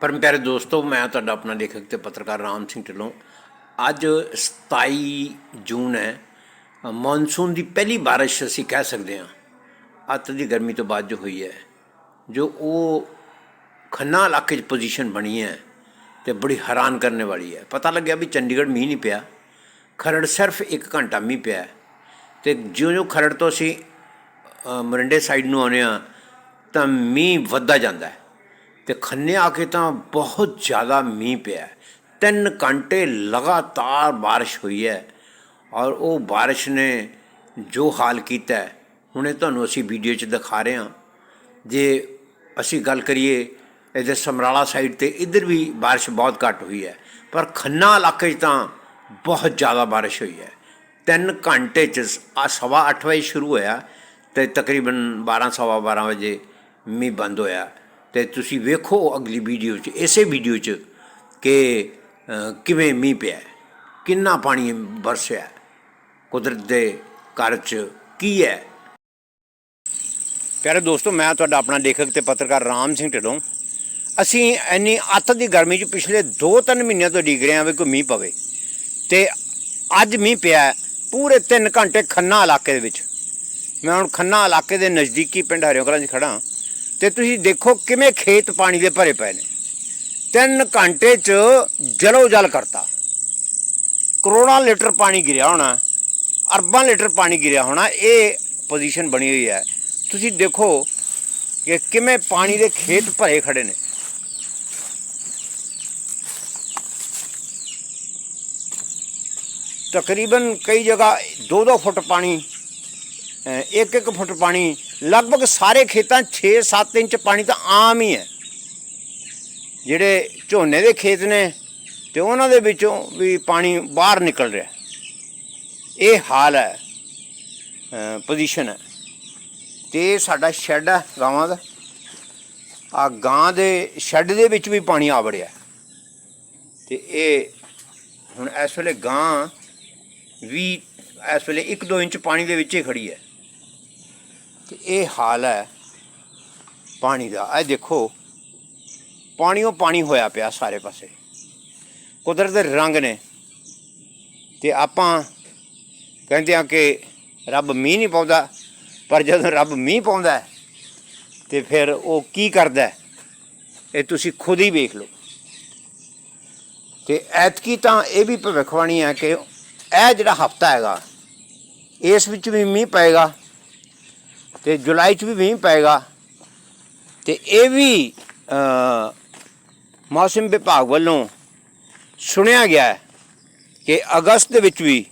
ਪਰ ਪਿਆਰੇ ਦੋਸਤੋ ਮੈਂ ਤੁਹਾਡਾ ਆਪਣਾ ਲੇਖਕ ਤੇ ਪੱਤਰਕਾਰ ਰਾਮ ਸਿੰਘ ਢਿੱਲੋਂ। ਅੱਜ 27 ਜੂਨ ਹੈ। ਮੌਨਸੂਨ ਦੀ ਪਹਿਲੀ ਬਾਰਿਸ਼ ਅਸੀਂ ਕਹਿ ਸਕਦੇ ਹਾਂ। ਅੱਤ ਦੀ ਗਰਮੀ ਤੋਂ ਬਾਅਦ ਜੋ ਹੋਈ ਹੈ ਜੋ ਉਹ ਖੰਨਾ ਇਲਾਕੇ 'ਚ ਪੋਜੀਸ਼ਨ ਬਣੀ ਹੈ ਤੇ ਬੜੀ ਹੈਰਾਨ ਕਰਨ ਵਾਲੀ ਹੈ। ਪਤਾ ਲੱਗਿਆ ਵੀ ਚੰਡੀਗੜ੍ਹ ਮੀਂਹ ਨਹੀਂ ਪਿਆ। ਖਰੜ ਸਿਰਫ 1 ਘੰਟਾ ਮੀਂਹ ਪਿਆ ਹੈ। ਤੇ ਜਿਉਂ-ਜਿਉਂ ਖਰੜ ਤੋਂ ਅਸੀਂ ਅ, ਮਰਿੰਡੇ ਸਾਈਡ ਨੂੰ ਆਉਂਦੇ ਹਾਂ ਤਾਂ ਮੀਂਹ ਵੱਧਦਾ ਜਾਂਦਾ ਹੈ। ਤੇ ਖੰਨੇ ਆ ਕੇ ਤਾਂ ਬਹੁਤ ਜ਼ਿਆਦਾ ਮੀਂਹ ਪਿਆ ਤਿੰਨ ਘੰਟੇ ਲਗਾਤਾਰ ਬਾਰਿਸ਼ ਹੋਈ ਹੈ ਔਰ ਉਹ ਬਾਰਿਸ਼ ਨੇ ਜੋ ਹਾਲ ਕੀਤਾ ਹੁਣੇ ਤੁਹਾਨੂੰ ਅਸੀਂ ਵੀਡੀਓ 'ਚ ਦਿਖਾ ਰਹੇ ਹਾਂ। ਜੇ ਅਸੀਂ ਗੱਲ ਕਰੀਏ ਇਹਦੇ ਸਮਰਾਲਾ ਸਾਈਡ ਤੇ ਇੱਧਰ ਵੀ ਬਾਰਿਸ਼ ਬਹੁਤ ਘੱਟ ਹੋਈ ਹੈ, ਪਰ ਖੰਨਾ ਇਲਾਕੇ 'ਚ ਤਾਂ ਬਹੁਤ ਜ਼ਿਆਦਾ ਬਾਰਿਸ਼ ਹੋਈ ਹੈ। ਤਿੰਨ ਘੰਟੇ 'ਚ ਸਵਾ ਅੱਠ ਵਜੇ ਸ਼ੁਰੂ ਹੋਇਆ ਤੇ ਤਕਰੀਬਨ 12 ਸਵਾ 12 ਵਜੇ ਮੀਂਹ ਬੰਦ ਹੋਇਆ। ਤੇ ਤੁਸੀਂ ਵੇਖੋ ਅਗਲੀ ਵੀਡੀਓ 'ਚ, ਇਸੇ ਵੀਡੀਓ 'ਚ ਕਿ ਕਿਵੇਂ ਮੀਂਹ ਪਿਆ ਕਿੰਨਾ ਪਾਣੀ ਬਰਸਿਆ ਕੁਦਰਤ ਦੇ ਘਰ 'ਚ ਕੀ ਹੈ। ਪਿਆਰੇ ਦੋਸਤੋ, ਮੈਂ ਤੁਹਾਡਾ ਆਪਣਾ ਲੇਖਕ ਤੇ ਪੱਤਰਕਾਰ ਰਾਮ ਸਿੰਘ ਢਿੱਲੋਂ। ਅਸੀਂ ਇੰਨੀ ਅੱਤ ਦੀ ਗਰਮੀ 'ਚ ਪਿਛਲੇ 2-3 ਮਹੀਨਿਆਂ ਤੋਂ ਡੀਕ ਰਹੇ ਹਾਂ ਵੀ ਕੋਈ ਮੀਂਹ ਪਵੇ। ਤੇ ਅੱਜ ਮੀਂਹ ਪਿਆ ਪੂਰੇ 3 ਘੰਟੇ ਖੰਨਾ ਇਲਾਕੇ ਦੇ ਵਿੱਚ। ਮੈਂ ਹੁਣ ਖੰਨਾ ਇਲਾਕੇ ਦੇ ਨਜ਼ਦੀਕੀ ਪਿੰਡ ਹਰਿਓ ਕਲਾਂ 'ਚ ਖੜਾ ਤੇ ਤੁਸੀਂ ਦੇਖੋ ਕਿਵੇਂ ਖੇਤ ਪਾਣੀ ਦੇ ਭਰੇ ਪਏ ਨੇ। 3 ਘੰਟੇ 'ਚ ਜਲੋ ਜਲ ਕਰਤਾ। ਕਰੋੜਾਂ ਲੀਟਰ ਪਾਣੀ ਗਿਰਿਆ ਹੋਣਾ, ਅਰਬਾਂ ਲੀਟਰ ਪਾਣੀ ਗਿਰਿਆ ਹੋਣਾ, ਇਹ ਪੋਜੀਸ਼ਨ ਬਣੀ ਹੋਈ ਹੈ। ਤੁਸੀਂ ਦੇਖੋ ਕਿ ਕਿਵੇਂ ਪਾਣੀ ਦੇ ਖੇਤ ਭਰੇ ਖੜੇ ਨੇ। ਤਕਰੀਬਨ ਕਈ ਜਗ੍ਹਾ 2-2 ਫੁੱਟ ਪਾਣੀ ਇੱਕ ਇੱਕ ਫੁੱਟ ਪਾਣੀ ਲਗਭਗ ਸਾਰੇ ਖੇਤਾਂ 6-7 ਇੰਚ ਪਾਣੀ ਤਾਂ ਆਮ ਹੀ ਹੈ। ਜਿਹੜੇ ਝੋਨੇ ਦੇ ਖੇਤ ਨੇ ਤੇ ਉਹਨਾਂ ਦੇ ਵਿੱਚੋਂ ਵੀ ਪਾਣੀ ਬਾਹਰ ਨਿਕਲ ਰਿਹਾ। ਇਹ ਹਾਲ ਹੈ ਪੋਜੀਸ਼ਨ ਹੈ। ਤੇ ਸਾਡਾ ਸ਼ੈੱਡ ਹੈ ਗਾਵਾਂ ਦਾ। ਆ ਗਾਂ ਦੇ ਸ਼ੈੱਡ ਦੇ ਵਿੱਚ ਵੀ ਪਾਣੀ ਆ ਵੜਿਆ। ਤੇ ਇਹ ਹੁਣ ਇਸ ਵੇਲੇ ਗਾਂ ਵੀ ਇਸ ਵੇਲੇ 1-2 ਇੰਚ ਪਾਣੀ ਦੇ ਵਿੱਚ ਹੀ ਖੜੀ ਹੈ। ਤੇ ਇਹ ਹਾਲ ਹੈ ਪਾਣੀ ਦਾ। ਇਹ ਦੇਖੋ ਪਾਣੀਓ ਪਾਣੀ ਹੋਇਆ ਪਿਆ ਸਾਰੇ ਪਾਸੇ। ਕੁਦਰਤ ਦੇ ਰੰਗ ਨੇ ਤੇ ਆਪਾਂ ਕਹਿੰਦੇ ਆ ਕਿ ਰੱਬ ਮੀਂਹ ਨਹੀਂ ਪਾਉਂਦਾ ਪਰ ਜਦੋਂ ਰੱਬ ਮੀਂਹ ਪਾਉਂਦਾ ਹੈ, ਤੇ ਫਿਰ ਉਹ ਕੀ ਕਰਦਾ ਇਹ ਤੁਸੀਂ ਖੁਦ ਹੀ ਵੇਖ ਲਓ। ਤੇ ਐਤਕੀ ਤਾਂ ਇਹ ਵੀ ਭਵਿੱਖਬਾਣੀ ਹੈ ਕਿ ਇਹ ਜਿਹੜਾ ਹਫਤਾ ਹੈਗਾ ਇਸ ਵਿੱਚ ਵੀ ਮੀਂਹ ਪਏਗਾ। ਤੇ ਜੁਲਾਈ 'ਚ ਵੀ ਮੀਂਹ ਪਏਗਾ। ਤੇ ਇਹ ਵੀ ਮੌਸਮ ਵਿਭਾਗ ਵੱਲੋਂ ਸੁਣਿਆ ਗਿਆ ਕਿ ਅਗਸਤ ਦੇ ਵਿੱਚ ਵੀ